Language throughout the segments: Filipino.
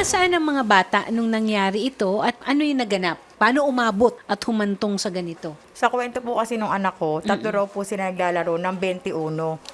Nasaan ang mga bata nung nangyari ito at ano yung naganap? Paano umabot at humantong sa ganito? Sa kwento po kasi nung anak ko, tatlo raw po sila naglalaro ng 21.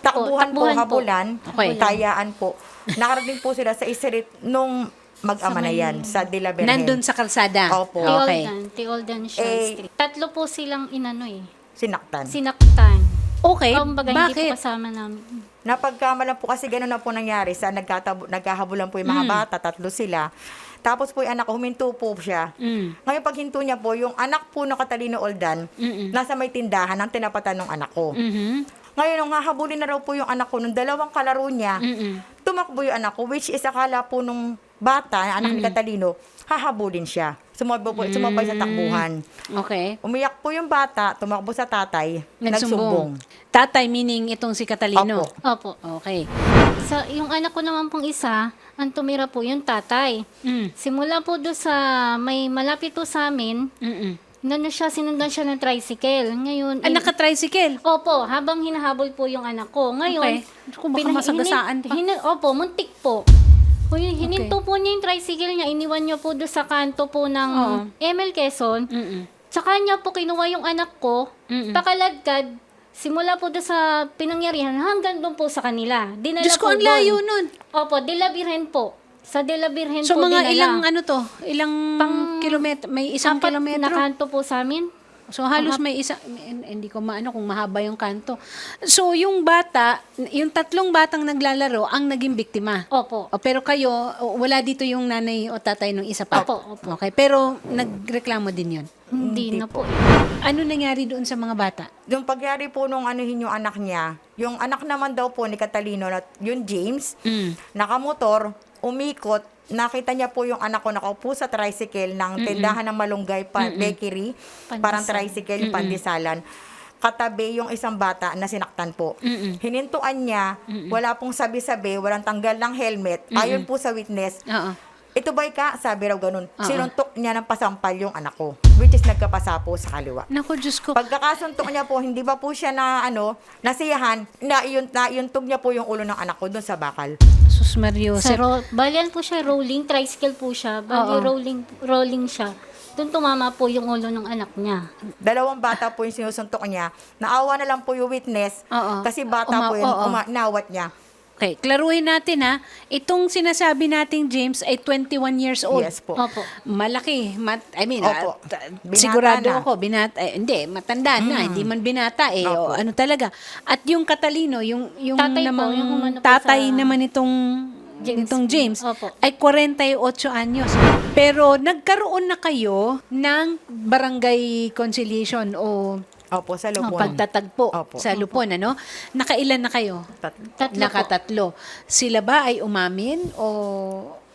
Takbuhan po, takbuhan po. habulan, Okay. tayaan po. Nakarating po sila sa isirit nung mag-ama na yan, sa De La Virgen. Nandun sa kalsada? Opo. Okay. Tioldan, Tioldan Eh, street. Tatlo po silang inano eh. Sinaktan. Sinaktan. Okay, Kumbaga, hindi po bakit? kasama namin. Napagkamalan po kasi gano'n na po nangyari sa nagkatabo, nagkahabulan po yung mga Mm. bata, tatlo sila. Tapos po yung anak ko, huminto po siya. Mm. Ngayon pag hinto niya po, yung anak po ng Catalino Oldan, Mm-mm. nasa may tindahan ang tinapatan ng anak ko. Mhm. Ngayon, nung hahabulin na raw po yung anak ko, nung dalawang kalaro niya, Mm-mm. tumakbo yung anak ko, which is akala po nung bata, anak ni Catalino, hahabulin siya. Sumabay, po, sumabay sa takbuhan. Okay. Umiyak po yung bata, tumakbo sa tatay, Nagsumbong. nagsumbong. Tatay meaning itong si Catalino. Opo. Opo. Okay. Sa, yung anak ko naman pong isa, ang tumira po yung tatay. Mm. Simula po doon sa may malapit po sa amin, Mm-mm. nano siya, sinundan siya ng tricycle. Ngayon, Ah, eh, naka-tricycle? Opo, habang hinahabol po yung anak ko. Ngayon, Okay. Kung baka pina- masagasaan pa. hinin- opo, muntik po. Yun, hininto po niya yung tricycle niya, iniwan niya po doon sa kanto po ng Oo. ML Quezon. Mm-mm. Tsaka niya po kinuha yung anak ko, Mm-mm. pakalagkad, simula po doon sa pinangyarihan hanggang doon po sa kanila. Dinala Diyos ko, po ang layo doon. nun. Opo, De La Virgen po. Sa De La Virgen So, po mga dinala. ilang ano to? Ilang Pang- kilometro? May isang Apat kilometro? kanto po sa amin. So halos may isa, hindi ko maano kung mahaba yung kanto. So yung bata, yung tatlong batang naglalaro ang naging biktima. Opo. O, pero kayo, wala dito yung nanay o tatay nung isa pa. Opo, opo. Okay, pero nagreklamo din yun. Hindi, na po. Ano nangyari doon sa mga bata? Yung pagyari po nung anuhin yung anak niya, yung anak naman daw po ni Catalino, na- yung James, Mm. nakamotor, umikot, nakita niya po yung anak ko nakaupo sa tricycle ng tindahan ng Malunggay pa, Bakery, parang tricycle, pandisalan. Katabi yung isang bata na sinaktan po. Mm-mm. Hinintuan niya, wala pong sabi-sabi, walang tanggal ng helmet. Ayon po sa witness, Oo. ito ba'y ka? Sabi raw ganun. Oo. Sinuntok niya ng pasampal yung anak ko, which is nagkapasa po sa kaliwa. Naku, Diyos ko. Pagkakasuntok niya po, hindi ba po siya na ano, nasiyahan, na yun, na yuntog niya po yung ulo ng anak ko doon sa bakal. Sus Mario. Sa ro- balian po siya, rolling, tricycle po siya. Bali, Oo. rolling, rolling siya. Doon tumama po yung ulo ng anak niya. Dalawang bata po yung sinusuntok niya. Naawa na lang po yung witness Oo. kasi bata Uma- po yun, oo. uma- nawat niya. Okay, klaruhin natin ha. Itong sinasabi nating James ay 21 years old. Yes po. Opo. Malaki. Mat, I mean, Opo. ah, t- Binata sigurado na. ako, binata, eh, hindi, matanda na, hindi man binata eh, o, Opo. ano talaga. At yung Catalino, yung, yung Tatay po, namang yung po tatay sa- naman itong James. itong James Opo. ay 48 anyos. Pero nagkaroon na kayo ng barangay conciliation o Opo, sa lupon. pagtatagpo Opo. sa Lupon, ano? Nakailan na kayo? Tat- Tatlo po. Nakatatlo. Sila ba ay umamin o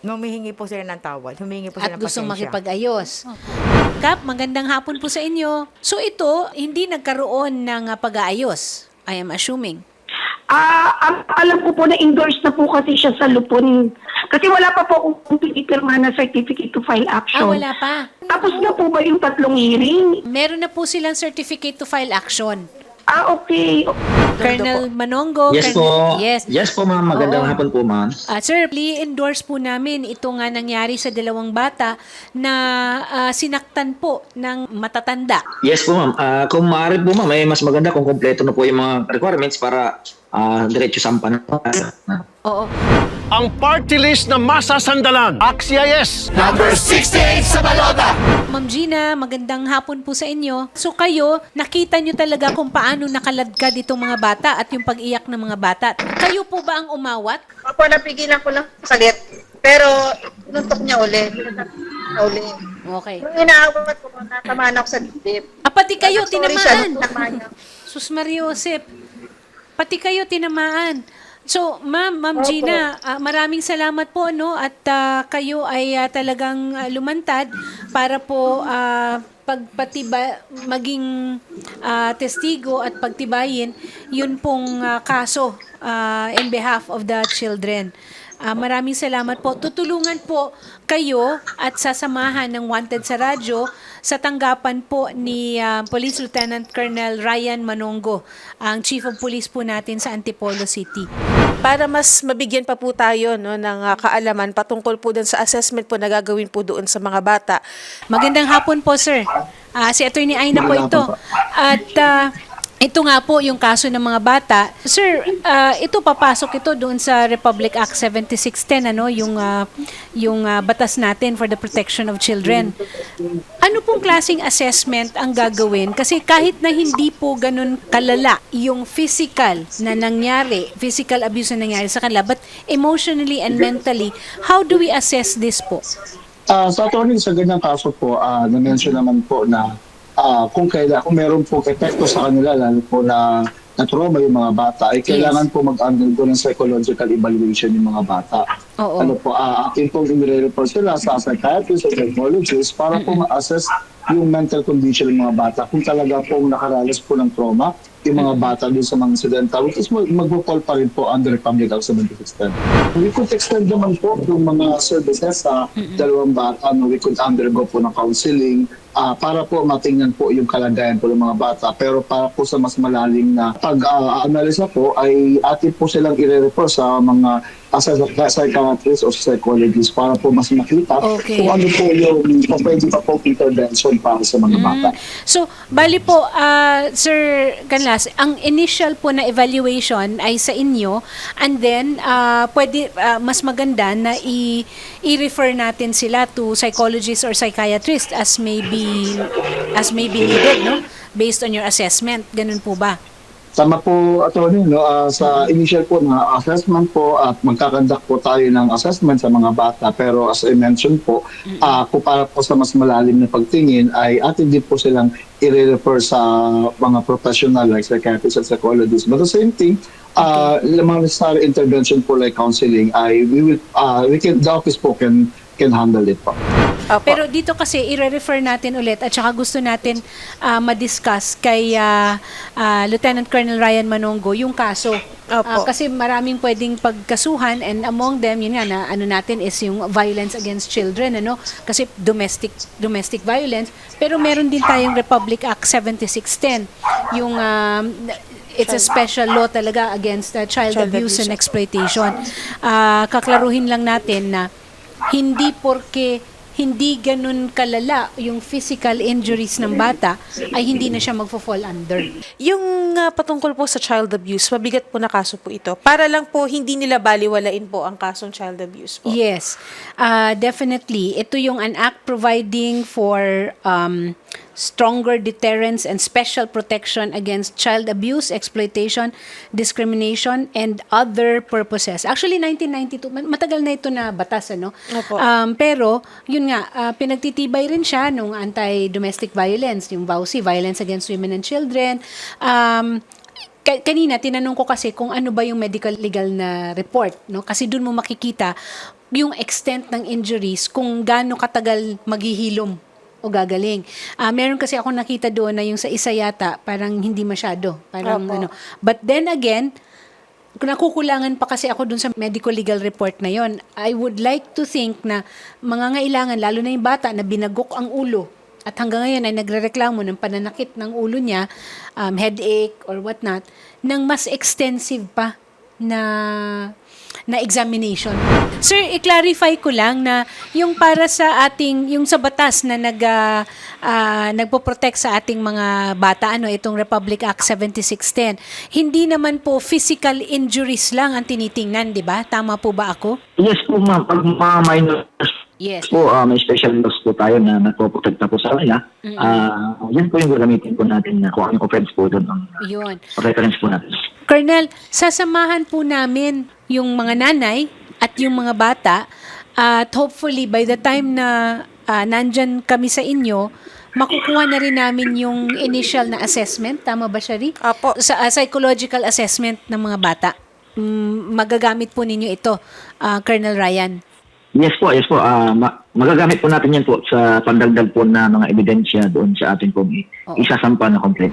Humihingi po sila ng tawad. Humihingi po sila at ng gustong pasensya. makipag-ayos? Kap, magandang hapon po sa inyo. So ito, hindi nagkaroon ng ah, pag-aayos. I am assuming. Ah, ang- alam ko po na endorse na po kasi siya sa Lupon. Kasi wala pa po akong pinipirma na certificate to file Ah, action. wala pa. Tapos na po ba yung tatlong hearing? Meron na po silang certificate to file action. Ah, okay. Colonel Manongo. Yes Colonel- po. Yes. Yes po ma'am. Magandang Oo. hapon po ma'am. Ah, sir, i-endorse po namin ito nga nangyari sa dalawang bata na ah, sinaktan po ng matatanda. Yes po ma'am. Ah, kung maaari po ma'am, eh, mas maganda kung kompleto na po yung mga requirements para ah, diretso sampan. Oo. Ang party list na masasandalan. Axia yes! Ma'am Gina, magandang hapon po sa inyo. So kayo, nakita nyo talaga kung paano nakaladkad itong mga bata at yung pag-iyak ng mga bata. Kayo po ba ang umawat? Opo, napigilan ko lang saglit. Pero, nuntok niya uli. Nuntok niya uli. Okay. Nung inaawat ko, natamaan ako sa dibdib. Ah, pati kayo Sorry siya, tinamaan. natamaan niya. Sus Mariosep, pati kayo tinamaan. So, ma'am, ma'am Gina, ah, maraming salamat po no at ah, kayo ay ah, talagang ah, lumantad para po ah, pagpatiba maging ah, testigo at pagtibayin yun pong ah, kaso ah, in behalf of the children. Ah, maraming salamat po. Tutulungan po kayo at sasamahan ng Wanted sa Radyo sa tanggapan po ni ah, Police Lieutenant Colonel Ryan Manongo, ang Chief of Police po natin sa Antipolo City. para mas mabigyan pa po tayo no, ng ah, kaalaman patungkol po dun sa assessment po na gagawin po doon sa mga bata. Magandang hapon po, sir. Ah, si Attorney Aina po ito. At ah, ito nga po yung kaso ng mga bata. Sir, ah, ito papasok ito doon sa Republic Act 7610 ano, yung ah, yung ah, batas natin for the protection of children. Ano pong klasing assessment ang gagawin? Kasi kahit na hindi po ganun kalala yung physical na nangyari, physical abuse na nangyari sa kanila, but emotionally and mentally, how do we assess this po? Ah, sa attorney, sa ganyang kaso po, ah, na-mention naman po na ah, kung kaila, kung meron po epekto sa kanila, lalo po na na trauma yung mga bata, ay kailangan po mag-undergo ng psychological evaluation yung mga bata. Oo. Ano po, ah, akin pong i-refer sila sa psychiatrist or psychologist para po ma-assess yung mental condition ng mga bata. Kung talaga pong nakaranas po ng trauma, yung mga bata dun sa mga insidenta, which is mag- mag-fall pa rin po under Republic Act 7610. We could extend naman po yung mga services sa dalawang bata. No? We could undergo po ng counseling ah, para po matingnan po yung kalagayan po ng mga bata. Pero para po sa mas malalim na pag-analisa po, ay atin po silang i-refer sa mga uh, psychiatrist o psychologist para po mas makita Okay. kung ano po yung kung pwede pa po intervention para sa mga bata. So, bali po, ah, Sir Canlas, ang initial po na evaluation ay sa inyo and then ah, pwede ah, mas maganda na i- i-refer natin sila to psychologist or psychiatrist as may be as may be needed, no? Based on your assessment. Ganun po ba? Tama po, attorney, no? Ah, sa initial po na assessment po at magkakandak po tayo ng assessment sa mga bata. Pero as I mentioned po, ah kung para po sa mas malalim na pagtingin ay atin din po silang i-refer sa mga professional like psychiatrists and psychologists. But the same thing, uh, mga necessary intervention po like counseling ay we will, ah, we can, the office po can, can handle it po. Opo. Pero dito kasi i-refer natin ulit at saka gusto natin ah, ma-discuss kay ah, ah, Lieutenant Colonel Ryan Manongo yung kaso. Opo. kasi maraming pwedeng pagkasuhan and among them yun nga na ano natin is yung violence against children ano kasi domestic domestic violence pero meron din tayong Republic Act 7610 yung um, it's a special law talaga against uh, child, Child abuse, and abuse. exploitation. Ah, kaklaruhin lang natin na hindi porke hindi ganun kalala yung physical injuries ng bata ay hindi na siya magfo-fall under. Yung ah, patungkol po sa child abuse, mabigat po na kaso po ito. Para lang po hindi nila baliwalain po ang kasong child abuse po. Yes, uh, definitely. Ito yung an act providing for um, stronger deterrence and special protection against child abuse, exploitation, discrimination, and other purposes. Actually, 1992, ma- matagal na ito na batas, ano? Opo. Um, pero, yun nga, ah, pinagtitibay rin siya nung anti-domestic violence, yung VAUSI, Violence Against Women and Children. Um, ka- kanina tinanong ko kasi kung ano ba yung medical legal na report no kasi doon mo makikita yung extent ng injuries kung gaano katagal maghihilom o gagaling. Ah, meron kasi ako nakita doon na yung sa isa yata parang hindi masyado, parang Opo. ano. But then again, nakukulangan pa kasi ako dun sa medical legal report na yon. I would like to think na mga ngailangan, lalo na yung bata na binagok ang ulo at hanggang ngayon ay nagrereklamo ng pananakit ng ulo niya, um, headache or whatnot, ng mas extensive pa na na examination. Sir, i-clarify ko lang na yung para sa ating, yung sa batas na nag, ah, nagpo-protect sa ating mga bata, ano, itong Republic Act 7610, hindi naman po physical injuries lang ang tinitingnan, di ba? Tama po ba ako? Yes po ma'am, pag mga minors Yes. po, ah, may special laws po tayo na nagpo-protect na po sa kanila. Ah, yan po yung gagamitin po natin na kung anong offense po doon ang Yun. reference po natin. Colonel, sasamahan po namin yung mga nanay at yung mga bata at hopefully by the time na ah, nandyan kami sa inyo, makukuha na rin namin yung initial na assessment. Tama ba, Shari? Apo. Sa ah, psychological assessment ng mga bata. Mm, magagamit po ninyo ito, ah, Colonel Ryan. Yes po, yes po. Ma- magagamit po natin yan po sa pandagdag po na mga ebidensya doon sa atin po Oo. isasampa na complete.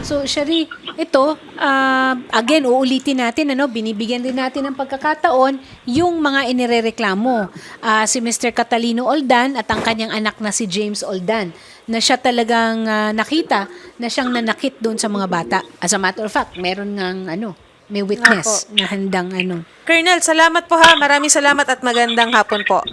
So, Shari, ito, ah, again, uulitin natin, ano, binibigyan din natin ng pagkakataon yung mga inirereklamo. Ah, si Mr. Catalino Oldan at ang kanyang anak na si James Oldan na siya talagang ah, nakita na siyang nanakit doon sa mga bata. As a matter of fact, meron ngang ano, may witness na handang ano. Colonel, salamat po ha. Maraming salamat at magandang hapon po.